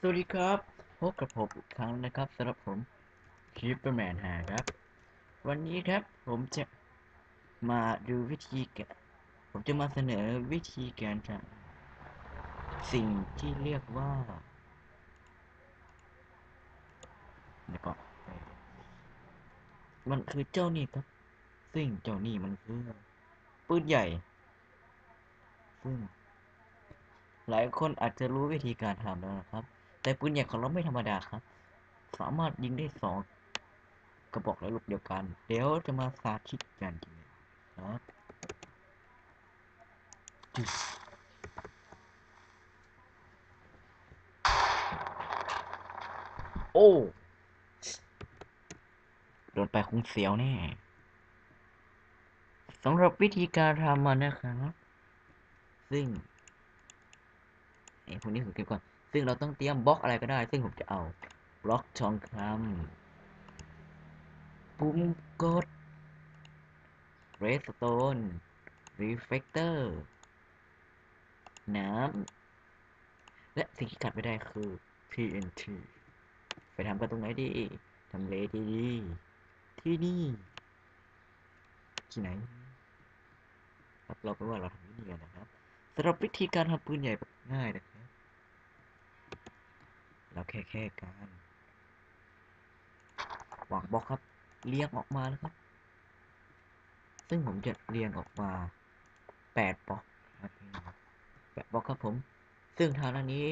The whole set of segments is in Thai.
สวัสดีครับ พบกับผมอีกครั้งนะครับสำหรับผมคิปเปอร์แมนหาครับ วันนี้ครับผมจะมาดูวิธีการผมจะมาเสนอวิธีการทำสิ่งที่เรียกว่าเดี๋ยวก่อนมันคือเจ้านี่ครับ ซึ่งเจ้านี่มันคือปืนใหญ่ ซึ่งหลายคนอาจจะรู้วิธีการทำแล้วนะครับ แต่ปืนใหญ่ของเราไม่ธรรมดาครับ สามารถยิงได้สองกระบอกในลูกเดียวกัน เดี๋ยวจะมาสาธิตกันจริงครับจึ๊บโอ้โดนไปคงเสียวแน่สำหรับวิธีการทำมันนะครับ ซึ่งไอ้พวกนี้ผมเก็บก่อน ซึ่งเราต้องเตรียมบล็อกอะไรก็ได้ ซึ่งผมจะเอาบล็อกทองคำปุ่มกดเรสโตนรีเฟกเตอร์น้ำและสิ่งที่ขาดไม่ได้คือ TNT ไปทำกันตรงไหนดีทำเลดีดีๆที่นี่ที่ไหนครับเราไปว่าเราทำที่นี่กันนะครับสำหรับวิธีการทำปืนใหญ่แบบง่ายนะครับ เราแค่แค่การวางบล็อกครับ เรียงออกมาแล้วครับ ซึ่งผมจะเรียงออกมาแปดบล็อกแปดบล็อกครับผม ซึ่งทางด้านนี้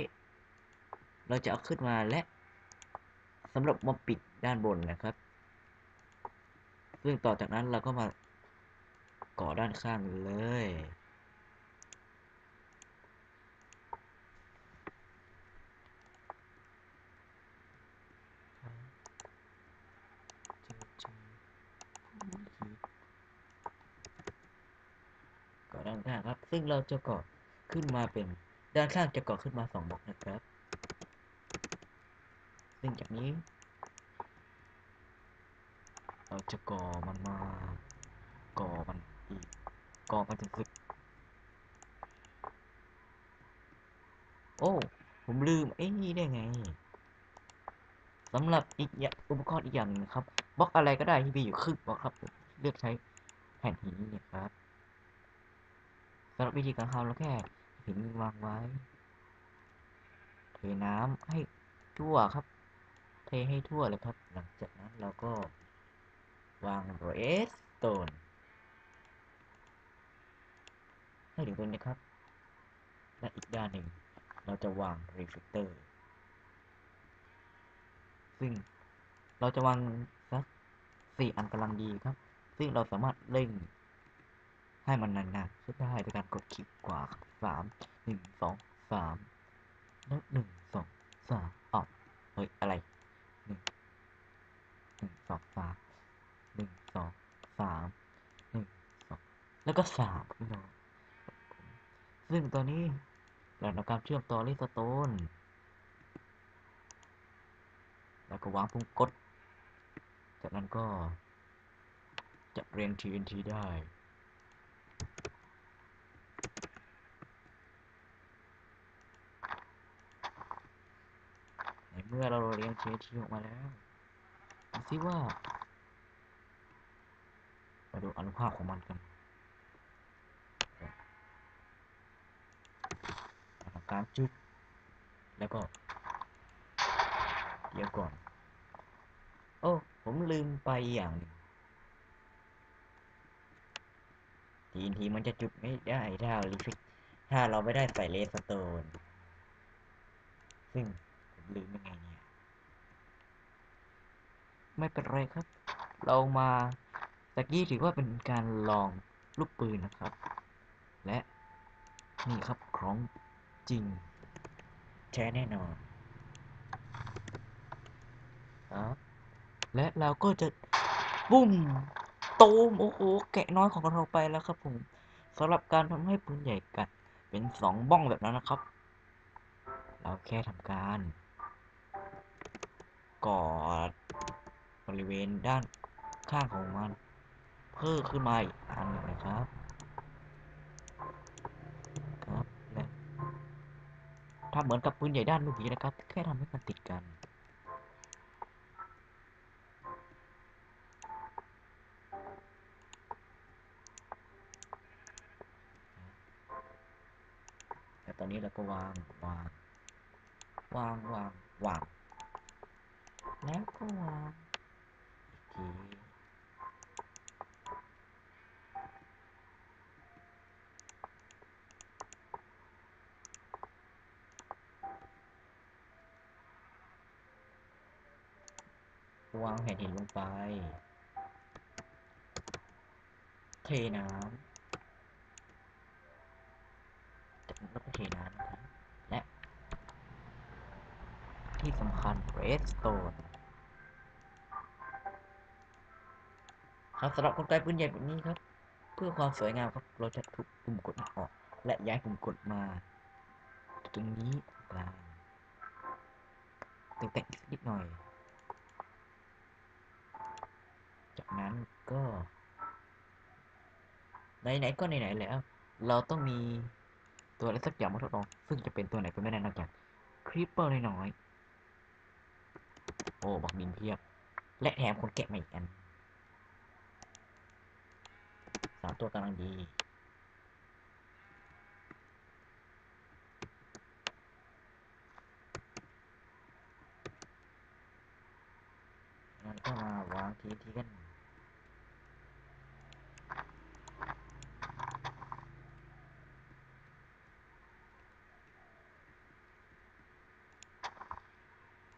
เราจะเอาขึ้นมาและสำหรับมาปิดด้านบนนะครับ ซึ่งต่อจากนั้นเราก็มาก่อด้านข้างเลย ก่อด้านข้างครับ ซึ่งเราจะก่อขึ้นมาเป็นด้านข้างจะก่อขึ้นมาสองบล็อกนะครับ ซึ่งจากนี้ เราจะก่อมันมา ก่อมันอีก ก่อมันจนสุดโอ้ ผมลืมไอ้นี่ได้ไงสำหรับอีกอย่างอุปกรณ์อีกอย่างนึงนะครับบล็อกอะไรก็ได้ที่มีอยู่ครึ่งบล็อกครับ เลือกใช้แผ่นหินนี่ครับ สำหรับวิธีการทำเราแค่หินวางไว้ เทน้ำให้ทั่วครับ เทให้ทั่วเลยครับ หลังจากนั้นเราก็วางเรสโตนให้ถึงตรงนี้ครับ และอีกด้านหนึ่งเราจะวางรีเฟกเตอร์ ซึ่งเราจะวางสักสี่อันกำลังดีครับ ซึ่งเราสามารถเร่ง ให้มันนานๆขึ้นได้โดยการกดคลิกขวาสามหนึ่งสองสามแล้วหนึ่งสองสามอ้าเฮ้ยอะไรหนึ่งหนึ่งสองสามหนึ่งสองสามหนึ่งสองแล้วก็สามพี่น้องซึ่งตอนนี้เราทำการเชื่อมต่อลิสโตนแล้วก็วางปุ่มกด จากนั้นก็จะเรียง TNT ได้ ในเมื่อเราเรียง TNT ออกมาแล้วดูซิว่ามาดูอนุภาคของมันกันการจุด แล้วก็ เดี๋ยวก่อน โอ้ ผมลืมไปอย่างหนึ่ง TNT มันจะจุดไม่ได้ถ้าลิฟิกถ้าเราไม่ได้ใส่เลสโตน ซึ่งผมลืมยังไงเนี่ย ไม่เป็นไรครับ เรามาตะกี้ถือว่าเป็นการลองลูกปืนนะครับ และนี่ครับของจริงแท้แน่นอนครับและเราก็จะบุ้มตูมโอ้โหแกะน้อยของเราไปแล้วครับผมสำหรับการทำให้ปืนใหญ่กัดเป็นสองบ้องแบบนั้นนะครับ เราแค่ทำการกอด ริเวณด้านข้างของมัน เพิ่มขึ้นมาอีกอันหนึ่งนะครับครับและทำเหมือนกับปืนใหญ่ด้านเมื่อกี้นะครับ แค่ทำให้มันติดกันแต่ตอนนี้เราก็วางวางวางวางวางแล้วก็วาง อีกที วางแผ่นหินลงไป เทน้ำจากนั้นก็เทน้ำนะครับและ ที่สำคัญ redstone ครับสำหรับกลไกปืนใหญ่แบบนี้ครับ เพื่อความสวยงามครับเราจะทุบปุ่มกดออก และย้ายปุ่มกดมา ตรงนี้กลางตกแต่งนิดหน่อย จากนั้นก็ ไหนๆก็ไหนๆแล้ว เราต้องมีตัวอะไรสักอย่างมาทดลอง ซึ่งจะเป็นตัวไหนเป็นไม่ได้นอกจากคริปเปอร์น้อยๆโอ้บักดินเพียบ และแถมคนแกะมาอีกอันสามตัวกำลังดี งั้นก็างทีทีกัน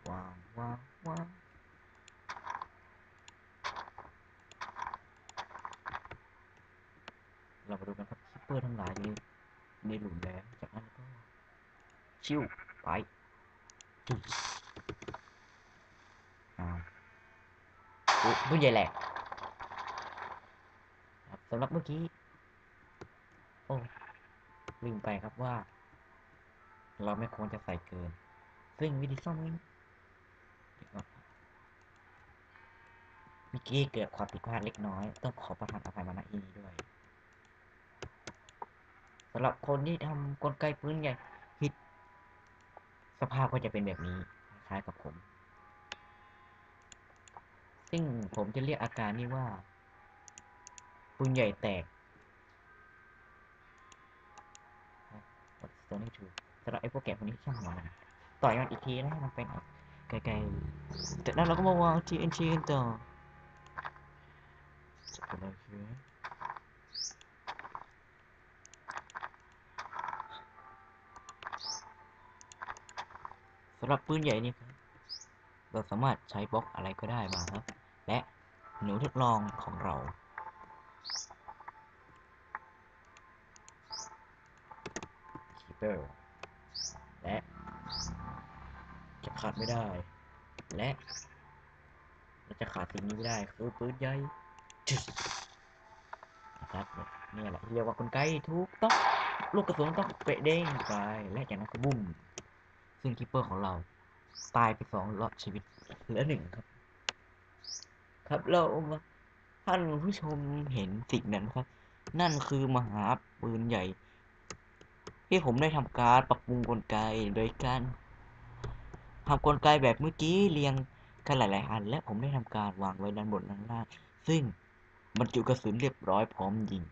วางวาวเรามาดูกันครับคิปเปอร์ทั้งหลายในในหลุมแล้วจากนั้นก็ชิวไปจุ๊บอ้าว อุ๊ยผู้ใหญ่แหลกครับสำหรับเมื่อกี้ โอ้ลืมไปครับว่า เราไม่ควรจะใส่เกิน ซึ่งวิธีซ่อมนี้เอนเมื่อกี้เกิดความผิดพลาดเล็กน้อย ต้องขอประทานอภัยมาณีด้วยสำหรับคนที่ทำกลไกปืนใหญ่ฮิตสภาพก็จะเป็นแบบนี้คล้ายกับผม ซึ่งผมจะเรียกอาการนี้ว่าปืนใหญ่แตกตัวนี้ถูกสำหรับไอ้พวกแกะพวกนี้ช่างหัวมันต่อยมันอีกทีแล้วให้มันเป็นไกลๆจากนั้นเราก็มาวาง TNT กันต่อจะเป็นอะไรคือสำหรับปืนใหญ่นี่ครับเราสามารถใช้บล็อกอะไรก็ได้มาครับ และหนูทดลองของเราคีเปอร์และจะขาดไม่ได้ และเราจะขาดสิ่งนี้ไม่ได้คือปืนใหญ่จัดนะครับนี่แหละเรียกว่ากลไกถูกต้องลูกกระสุนต้องเปะเด้งไปและจากนั้นก็บุ้มซึ่งคิปเปอร์ของเรา ตายไปสองรอบชีวิตเหลือหนึ่งครับ ครับเราท่านผู้ชมเห็นสิ่งนั้นครับ นั่นคือมหาปืนใหญ่ ที่ผมได้ทำการปรับปรุงกลไกโดยการทำกลไกแบบเมื่อกี้เรียงกันหลาย ๆ อัน และผมได้ทำการวางไว้ด้านบนด้านล่างซึ่งบรรจุกระสุนเรียบร้อยพร้อมยิง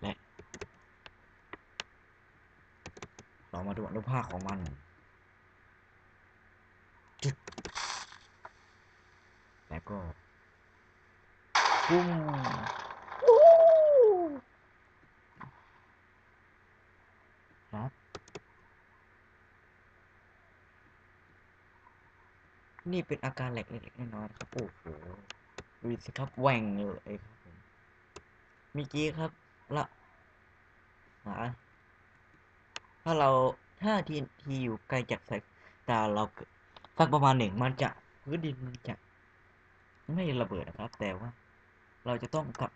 และ เรามาดูอนุภาคของมันจุด แล้วก็ปุ้มวู้ครับนี่เป็นอาการแหลกเล็กๆน้อยๆนครับโอ้โหดูสิครับแหว่งเลยครับผมมื่อกี้ครับละหาถ้าเราถ้าทีทีอยู่ไกลจากสายตาเราสักประมาณหนึ่งมันจะพื้นดินมันจะ ไม่ระเบิดนะครับ แต่ว่า เราจะต้องกลับ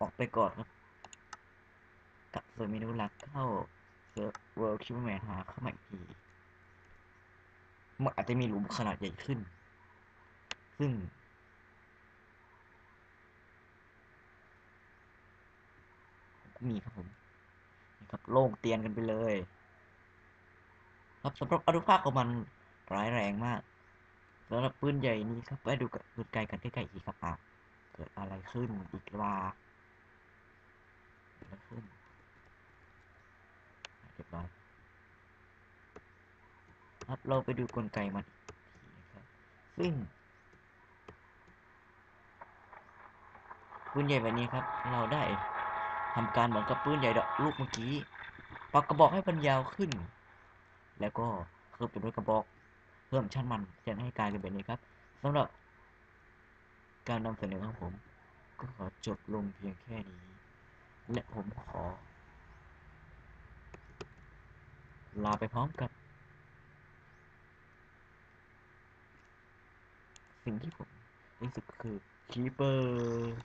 ออกไปก่อนครับกลับสู่เมนูหลักเข้าเซิร์ฟเวิร์คิวแมนหาเข้ามาอีกทีมันอาจจะมีหลุมขนาดใหญ่ขึ้น ซึ่ง มีครับผมนี่ครับโล่งเตียนกันไปเลย ครับสำหรับอนุภาคของมันร้ายแรงมาก สำหรับปืนใหญ่นี้ครับไปดูกับปืนไกลกันใกล้ๆอีกครับอ้าเกิดอะไรขึ้นอีกว่าเกิดอะไรขึ้นเรียบร้อยครับเราไปดูกลไกมันอีกทีนะครับซึ่งปืนใหญ่แบบนี้ครับ เราได้ทำการเหมือนกับปืนใหญ่ดอกลูกเมื่อกี้ปรับกระบอกให้มันยาวขึ้น แล้วก็เพิ่มเป็นด้วยกระบอก เพิ่มชั้นมันจะให้กลายเป็นแบบนี้ครับสำหรับการนำเสนอของผม ก็ขอจบลงเพียงแค่นี้ และผมขอ ลาไปพร้อมกับ สิ่งที่ผมรู้สึกคือคีเปอร์